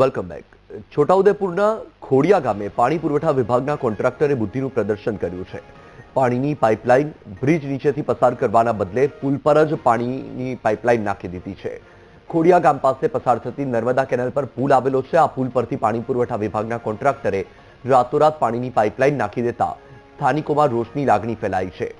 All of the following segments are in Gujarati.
વેલકમ બેક છોટાઉદેપુરના ખોડિયા ગામે પાણી પુરવઠા વિભાગના કોન્ટ્રાક્ટરે બુદ્ધિનું પ્રદર્શન કર્યું છે. પાણીની પાઇપલાઇન બ્રિજ નીચેથી પસાર કરવાના બદલે પુલ પર જ પાણીની પાઇપલાઇન નાખી દીધી છે. ખોડિયા ગામ પાસે પસાર થતી નર્મદા કેનાલ પર પુલ આવેલો છે. આ પુલ પરથી પાણી પુરવઠા વિભાગના કોન્ટ્રાક્ટરે રાતોરાત પાણીની પાઇપલાઇન નાખી દેતા સ્થાનિકોમાં રોષની લાગણી ફેલાઈ છે.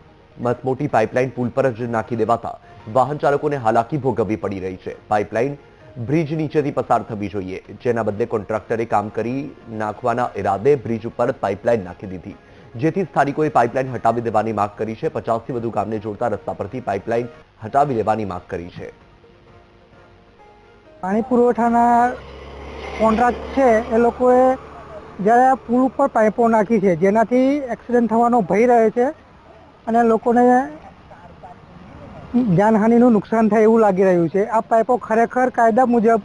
મતમોટી પાઇપલાઇન પુલ પર જ નાખી દેવાતા વાહન ચાલકોને હાલાકી ભોગવવી પડી રહી છે. પાઇપલાઇન બ્રિજ નીચેથી પસાર થવી જોઈએ. જેના બદલે કોન્ટ્રાક્ટરે કામ કરી નાખવાના ઇરાદે બ્રિજ ઉપર પાઇપલાઇન નાખી દીધી. જેથી સ્થાનિકોએ પાઇપલાઇન હટાવી દેવાની માંગ કરી છે. પચાસથી વધુ ગામને જોડતા રસ્તા પરથી પાઇપલાઇન હટાવી લેવાની માંગ કરી છે. પાણી પુરવઠાના કોન્ટ્રાક્ટ છે, એ લોકોએ જ્યારે પુલ ઉપર પાઇપો નાખી છે, જેનાથી એક્સિડન્ટ થવાનો ભય રહે છે અને લોકોને જાનહાનિનું નુકસાન થાય એવું લાગી રહ્યું છે. આ પાઇપો ખરેખર કાયદા મુજબ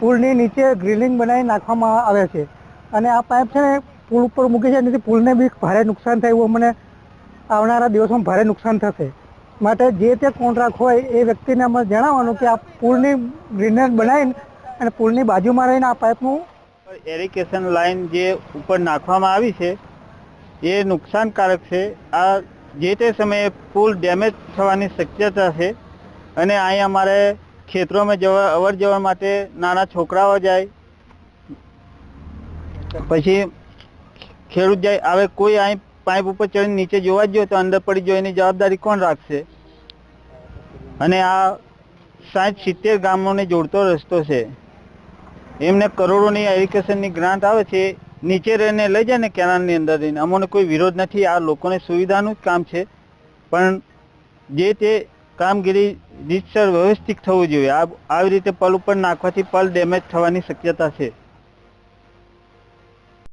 પુલની નીચે ગ્રીલિંગ બનાવી નાખવામાં આવે છે અને આ પાઇપ છે ને પુલ ઉપર મૂકી છે એનાથી પુલને બી ભારે નુકસાન થાય એવું મને આવનારા દિવસોમાં ભારે નુકસાન થશે. માટે જે તે કોન્ટ્રાક્ટ હોય એ વ્યક્તિને અમે જણાવવાનું કે આ પુલની ગ્રીનર બનાવીને અને પુલની બાજુમાં રહીને આ પાઇપનું એરિકેશન લાઇન જે ઉપર નાખવામાં આવી છે, એ નુકસાનકારક છે. આ જે તે સમયે પુલ ડેમેજ થવાની શક્યતા છે અને અહીં અમારે ખેતરોમાં જવા, અવર જવર માટે નાના છોકરાઓ જાય, પછી ખેડૂત જાય, હવે કોઈ અહીં પાઇપ ઉપર ચડીને નીચે જોવા જ તો અંદર પડી જાય એની જવાબદારી કોણ રાખશે? અને આ સાઠ સિત્તેર ગામોને જોડતો રસ્તો છે. એમને કરોડોની એરિકેશનની ગ્રાન્ટ આવે છે નીચે રહીને લઈ જાય ને કેનાલની અંદર રહીને. અમને કોઈ વિરોધ નથી. આ લોકોને સુવિધાનું જ કામ છે. પણ જે તે કામગીરી રીતસર વ્યવસ્થિત થવું જોઈએ. આ આવી રીતે પલ ઉપર નાખવાથી પલ ડેમેજ થવાની શક્યતા છે.